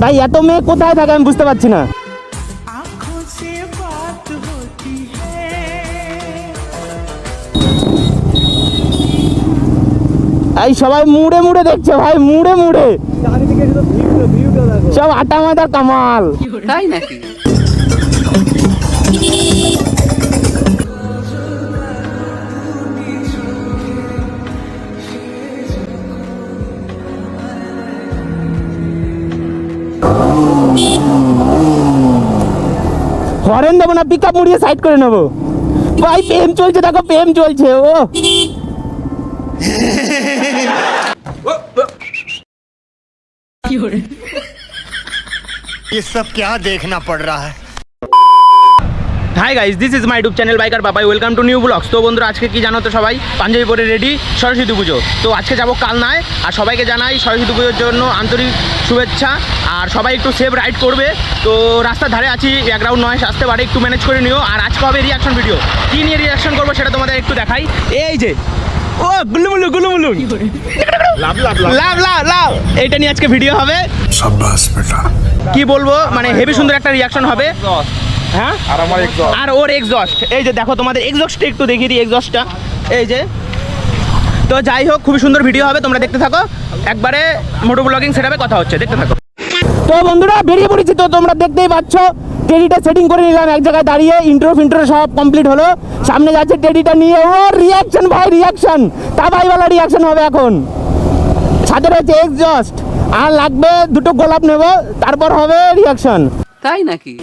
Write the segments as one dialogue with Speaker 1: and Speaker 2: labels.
Speaker 1: ভাই এত মেয়ে কোথায় থাকে আমি বুঝতে পারছি না। এই সবাই মুড়ে মুড়ে দেখছে ভাই মুড়ে মুড়ে। সব আটা মাদা কামাল।
Speaker 2: তাই নাকি?
Speaker 1: হরেন দেবো না পিক আপ মুড়িয়ে সাইড করে নেবো ভাই প্রেম চলছে দেখো প্রেম চলছে ও
Speaker 3: ये सब क्या देखना पड़ रहा है
Speaker 1: hi guys this is my YouTube channel biker Babai welcome to new vlogs তো বন্ধু আজকে কি জানো তো সবাই? পাঞ্জাবি পরে রেডি সরস্বতী পুজো। তো আজকে যাব কালনায় আর সবাইকে জানাই সরস্বতী পুজোর জন্য আন্তরিক শুভেচ্ছা। আর সবাই একটু সেফ রাইড করবে। তো রাস্তার ধারে আছি ব্যাকগ্রাউন্ড নয় আসতে পারে একটু ম্যানেজ করে নিও। আর আজকে হবে রিয়াকশন ভিডিও কী নিয়ে রিয়াকশন করব সেটা তোমাদের একটু দেখাই। এই যে ও গুলুমুলু গুলুমুলু লাভ লাভ লাভ। লাভ এটা নিয়ে আজকে ভিডিও হবে। কি বলব মানে হেভি সুন্দর একটা রিয়াকশন হবে। হ্যাঁ?
Speaker 4: আর আমার এক্সস্ট
Speaker 1: আর ওর এক্সস্ট এই যে দেখো তোমাদের এক্সস্টটা একটু দেখিয়ে দিই এক্সস্টটা এই যে। তো যাই হোক খুবই সুন্দর ভিডিও হবে তোমরা দেখতে থাকো। একবারে মোটো ব্লগিং সেটাবে কথা হচ্ছে দেখতে থাকো। তো বন্ধুরা বেরিয়ে পড়েছি তো তোমরা দেখতেই পাচ্ছ। টেডিটা সেটিং করে নিলাম এক জায়গায় দাঁড়িয়ে ইন্ট্রো ফিন্ট্রো সব কমপ্লিট হলো। সামনে যাচ্ছে টেডিটা নিয়ে। ও রিয়াকশন ভাই রিয়াকশন তাবাইওয়ালা রিয়াকশন হবে এখন। সাথে রয়েছে এক্সস্ট আর লাগবে দুটো গোলাপ নেব তারপর হবে রিয়াকশন
Speaker 2: তাই নাকি?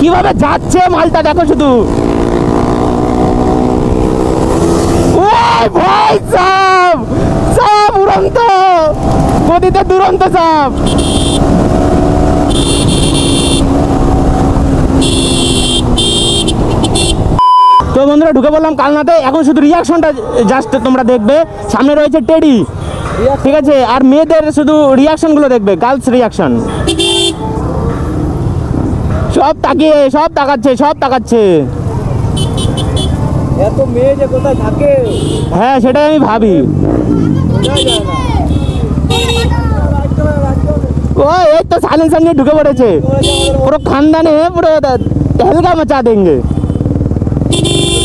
Speaker 1: কীভাবে যাচ্ছে মালটা? দেখো শুধু। ভাই সাপ সাপ উড়ন্ত। গদিতে দুরন্ত সাপ তো বন্ধুরা, ঢুকে বললাম কালনাতে। এখন শুধু রিয়াকশনটা জাস্ট তোমরা দেখবে। সামনে রয়েছে টেডি। ঠিক আছে? আর মেয়েদের শুধু রিয়াকশনগুলো দেখবে। গার্লস রিয়াকশন সব তাকিয়ে সব তাকাচ্ছে সব তাকাচ্ছে।
Speaker 4: এত মেয়ে যে কোথায় থাকে?
Speaker 1: হ্যাঁ সেটাই আমি ভাবি। ও এই তো সাইলেন্সার নিয়ে ঢুকে পড়েছে। পুরো খানদানে পুরো হেলকা মচা দেंगे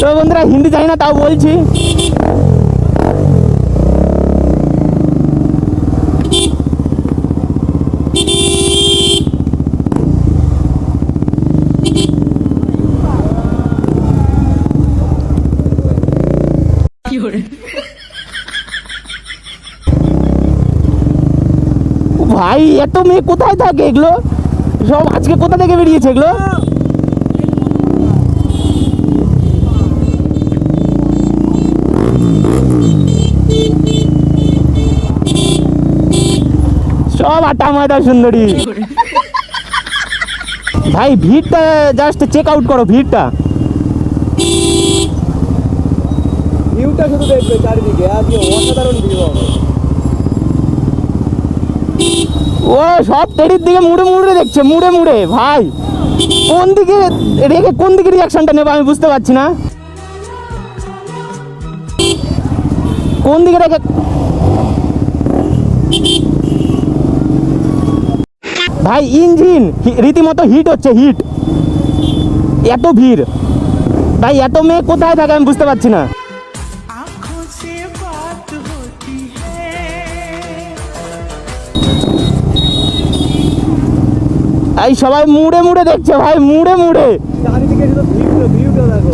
Speaker 1: তো বন্ধুরা হিন্দি জানি না তাও বলছি। ভাই এত মেয়ে কোথায় থাকে এগুলো? সব আজকে কোথা থেকে বেরিয়েছে এগুলো? সব আটা ময়দা সুন্দরী। ভাই ভিড়টা জাস্ট চেক আউট করো ভিড়টা।
Speaker 4: ভিউটা শুধু দেখবে চারিদিকে আজকে অসাধারণ ভিউ হবে।
Speaker 1: ও, সব দিকে মুড়ে মুড়ে দেখছে, মুড়ে মুড়ে, ভাই। কোন দিকে রেখে, কোন দিকে রিয়াকশনটা নেব আমি বুঝতে পারছি না। কোন দিকে রেখে ভাই, ইঞ্জিন রীতিমতো হিট হচ্ছে হিট এত ভিড়। ভাই, এত মেয়ে কোথায় থাকে আমি বুঝতে পারছি না। এই সবাই মুড়ে মুড়ে দেখছে ভাই মুড়ে মুড়ে।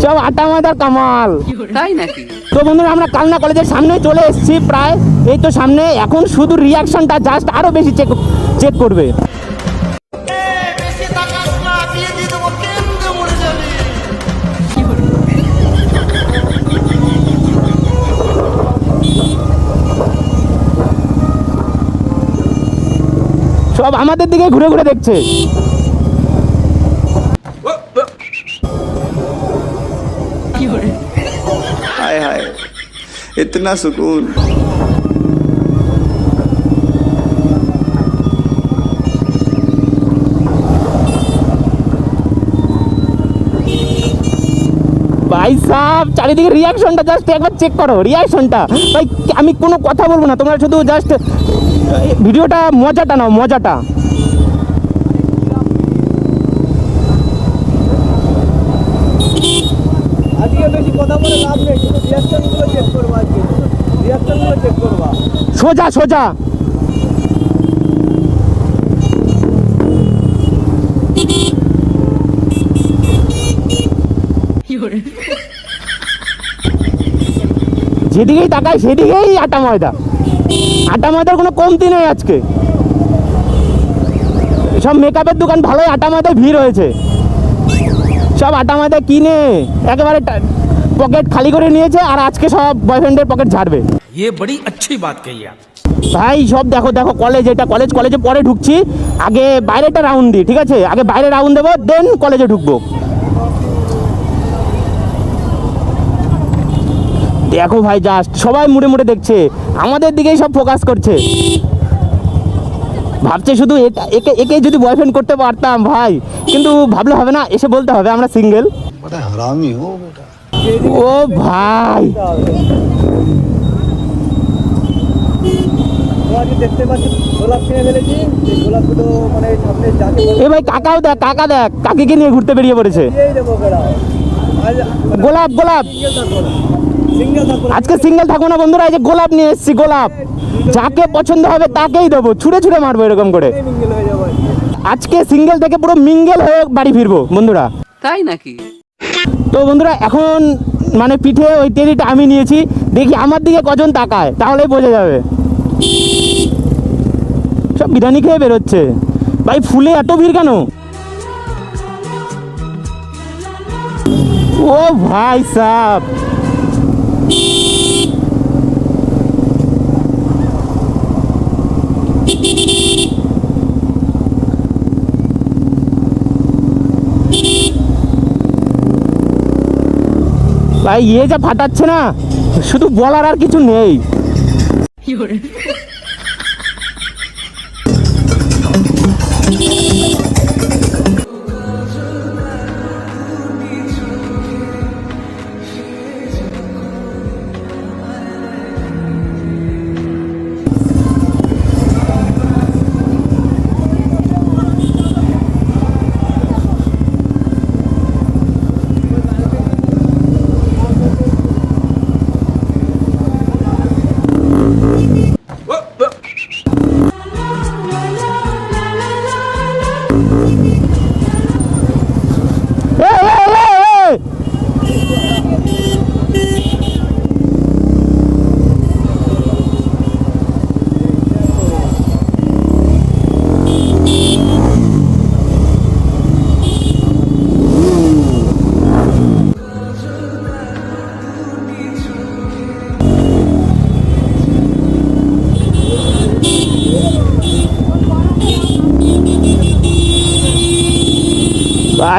Speaker 1: সব আটা মাদার কামাল।
Speaker 2: তাই নাকি?
Speaker 1: তো বন্ধুরা আমরা কালনা কলেজের সামনে চলে এসেছি প্রায়। এই তো সামনে এখন শুধু রিয়াকশনটা জাস্ট আরও বেশি চেক চেক করবে। সব আমাদের দিকে ঘুরে ঘুরে দেখছে।
Speaker 5: इतना सुकून
Speaker 1: ভাই ভাই সাহ চারিদিকে রিয়াকশনটা জাস্ট একবার চেক করো রিয়াকশনটা ভাই আমি কোনো কথা বলবো না তোমরা শুধু জাস্ট ভিডিওটা মজাটা নাও মজাটা
Speaker 4: আজকে বেশি কথা বলে লাভ নেই শুধু রিয়াকশনগুলো
Speaker 1: সোজা সোজা। যেদিকেই তাকায় সেদিকেই আটা ময়দা। আটা ময়দার কোনো কমতি নেই আজকে। সব মেকআপের দোকান ভালোই আটা ময়দায় ভিড় হয়েছে। সব আটা ময়দা কিনে, একেবারে পকেট খালি করে নিয়েছে আর আজকে সব বয়ফ্রেন্ডের পকেট ঝাড়বে
Speaker 6: ये बड़ी अच्छी बात कही आप
Speaker 1: ভাই সব দেখো দেখো কলেজ এটা কলেজ কলেজে পরে ঢুকছি আগে বাইরেটা রাউন্ড দিই ঠিক আছে আগে বাইরে রাউন্ড দেবো দেন কলেজে ঢুকবো দেখো ভাই জাস্ট সবাই মুড়ে মুড়ে দেখছে আমাদের দিকেই সব ফোকাস করছে ভাবছে শুধু এটা একে একে যদি বয়ফ্রেন্ড করতে পারতাম ভাই কিন্তু ভাবলে হবে না এসে বলতে হবে আমরা সিঙ্গেল
Speaker 5: बड़ा हरामी हो बेटा
Speaker 1: ও ভাই।
Speaker 4: মানে
Speaker 1: এ ভাই কাকাও দেখ কাকা দেখ কাকিকে নিয়ে ঘুরতে বেরিয়ে পড়েছে। গোলাপ গোলাপ। আজকে সিঙ্গেল থাকব না বন্ধুরা এই যে গোলাপ নিয়ে এসেছি গোলাপ। যাকে পছন্দ হবে তাকেই দেবো। ছুঁড়ে ছুঁড়ে মারবো এরকম করে।
Speaker 4: আজকে
Speaker 1: সিঙ্গেল থেকে পুরো মিঙ্গেল হয়ে বাড়ি ফিরবো বন্ধুরা।
Speaker 2: তাই নাকি?
Speaker 1: তো বন্ধুরা, এখন মানে পিঠে ওই তেলিটা আমি নিয়েছি। দেখি আমার দিকে কজন তাকায় তাহলে বোঝা যাবে। সব বিরিয়ানি খেয়ে বেরোচ্ছে। ভাই, ফুলে এত ভিড় কেন? ও ভাই সাহ ভাই ইয়ে যা ফাটাচ্ছে না শুধু বলার আর কিছু নেই।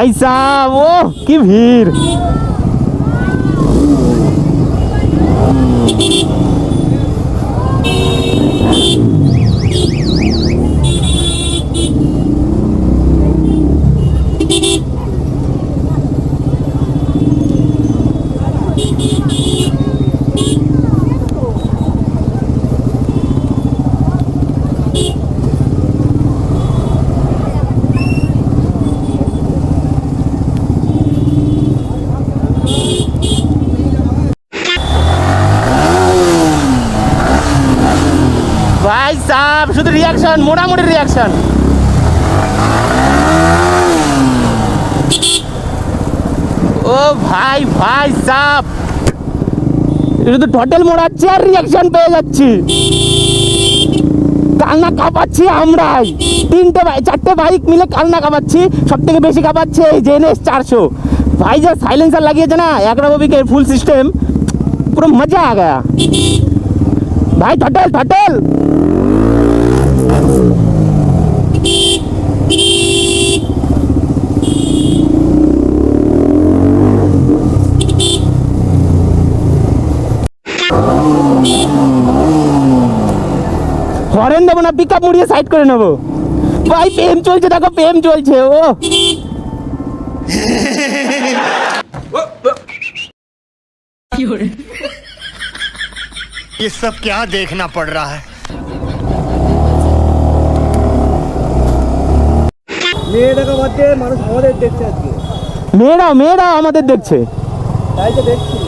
Speaker 1: ভাই সাহ ও কি ভিড় মোটামুটি ও ভাই ভাই সাহ শুধু টোটাল মোড়াচ্ছি আর রিয়াকশন পেয়ে যাচ্ছি। কালনা কাঁপাচ্ছি আমরাই। তিনটে বাইক চারটে বাইক মিলে কালনা কাঁপাচ্ছি সব থেকে বেশি কাঁপাচ্ছে এই জেএনএস চারশো। ভাই, যা সাইলেন্সার লাগিয়েছে না একরা ববিকে ফুল সিস্টেম পুরো মজা আ ভাই টোটাল টোটাল হরেন দেবো না পিক আপ মুড়িয়ে সাইড করে নেবো ভাই প্রেম চলছে দেখো প্রেম চলছে ও
Speaker 3: ये सब क्या देखना पड़ रहा है
Speaker 4: মেয়েটাকে বাদ দিয়ে মানুষ আমাদের দেখছে আজকে
Speaker 1: মেয়েরাও মেয়েরাও আমাদের দেখছে
Speaker 4: তাই তো দেখছি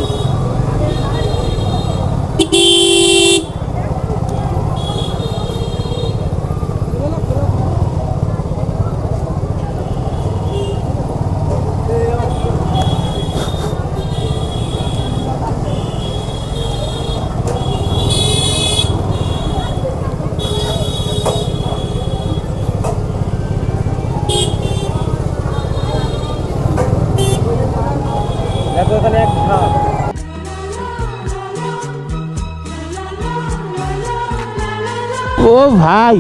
Speaker 1: ও ভাই।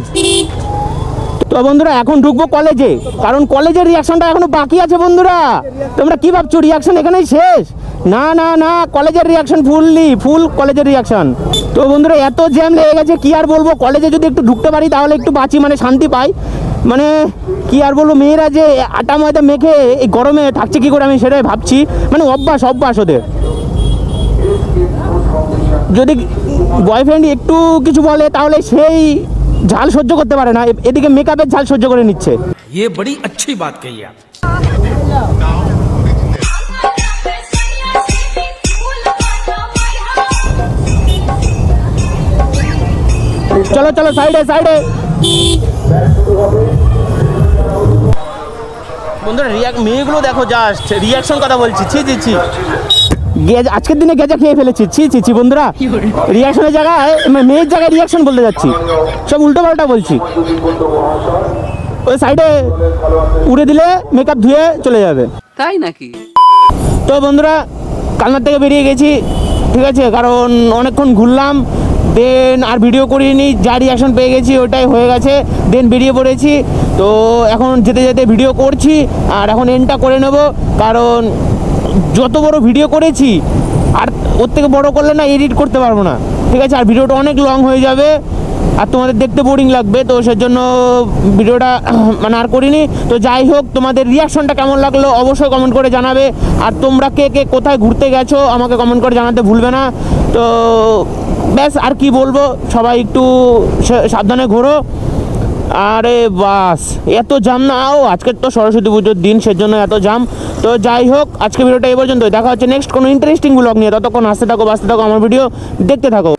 Speaker 1: তো বন্ধুরা, এখন ঢুকবো কলেজে। কারণ কলেজের রিয়াকশনটা এখনও বাকি আছে বন্ধুরা। তোমরা কি ভাবছ রিয়াকশন এখানেই শেষ? না না না, কলেজের রিয়াকশন ফুললি ফুল কলেজের রিয়াকশন তো বন্ধুরা, এত জ্যাম লেগে গেছে, কি আর বলব? কলেজে যদি একটু ঢুকতে পারি, তাহলে একটু বাঁচি মানে শান্তি পাই। মানে কি আর বলব, মেয়েরা যে আটা ময়দা মেখে এই গরমে থাকছে, কি করে আমি সেটাই ভাবছি। মানে অভ্যাস অভ্যাস ওদের। যদি বয়ফ্রেন্ড একটু কিছু বলে তাহলে সেই ঝাল সহ্য করতে পারে না এ- এদিকে মেকআপের ঝাল সহ্য করে নিচ্ছে
Speaker 6: ये बड़ी अच्छी बात कही आप
Speaker 1: চলো চলো সাইডে সাইডে বন্ধুরা রিয়াক মেয়েগুলো দেখো জাস্ট রিয়াকশন কথা বলছি ছি ছি ছি গেজ আজকের দিনে গেজা খেয়ে ফেলেছি। ছি ছি ছি বন্ধুরা। রিয়াকশনের জায়গায় মেয়ের জায়গায় রিয়াকশন বলতে যাচ্ছি। সব উল্টো পাল্টা বলছি। ওই সাইডে উড়ে দিলে মেকআপ ধুয়ে চলে যাবে।
Speaker 2: তাই নাকি?
Speaker 1: তো বন্ধুরা কালনার থেকে বেরিয়ে গেছি। ঠিক আছে কারণ অনেকক্ষণ ঘুরলাম দেন আর ভিডিও করিনি যা রিয়াকশন পেয়ে গেছি ওটাই হয়ে গেছে দেন বেরিয়ে পড়েছি। তো এখন যেতে যেতে ভিডিও করছি আর এখন এন্ডটা করে নেব কারণ যত বড় ভিডিও করেছি, আর ওর থেকে বড় করলে না এডিট করতে পারব না। ঠিক আছে? আর ভিডিওটা অনেক লং হয়ে যাবে, আর তোমাদের দেখতে বোরিং লাগবে, তো সেজন্য ভিডিওটা মানে আর করিনি। তো যাই হোক, তোমাদের রিয়াকশনটা কেমন লাগল অবশ্যই কমেন্ট করে জানাবে। আর তোমরা কে কে কোথায় ঘুরতে গেছো, আমাকে কমেন্ট করে জানাতে ভুলবে না। তো ব্যাস, আর কি বলব? সবাই একটু সাবধানে ঘোরো। আরে বাস, এত জাম না, আও, আজকের তো সরস্বতী পুজোর দিন, সেজন্য এত জাম। তো যাই হোক, আজকে ভিডিওটা এই পর্যন্তই, দেখা হচ্ছে নেক্সট কোনো ইন্টারেস্টিং ব্লগ নিয়ে, ততক্ষণ আসতে থাকো, বাঁচতে থাকো আমার ভিডিও দেখতে থাকো।